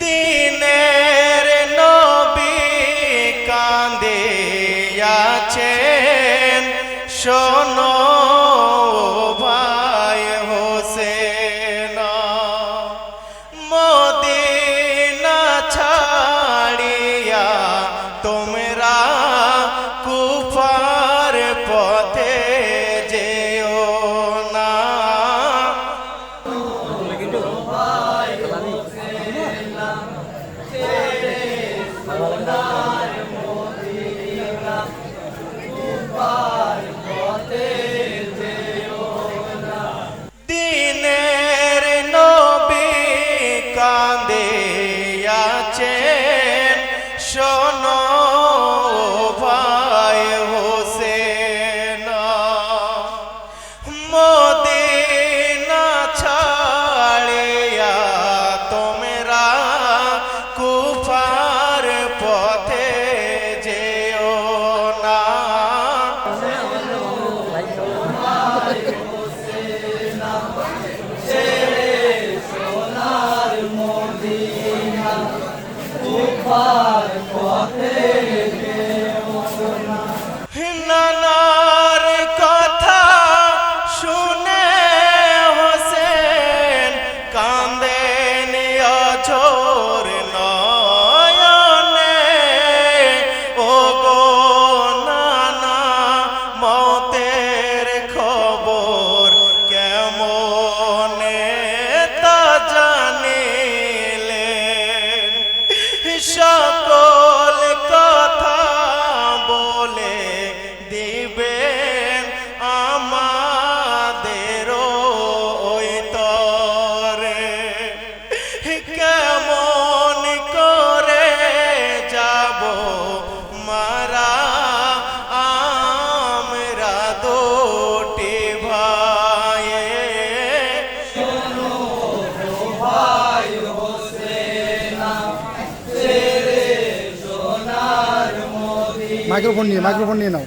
দিনের নবী কান্দিয়াছেন শোনো ভাই হোসেন মদিনা ছাড়িয়া তুমি ভালো লাগে বিশ্ব মাইক্রোফোন নিয়ে মাইক্রোফোন নিয়ে নাও।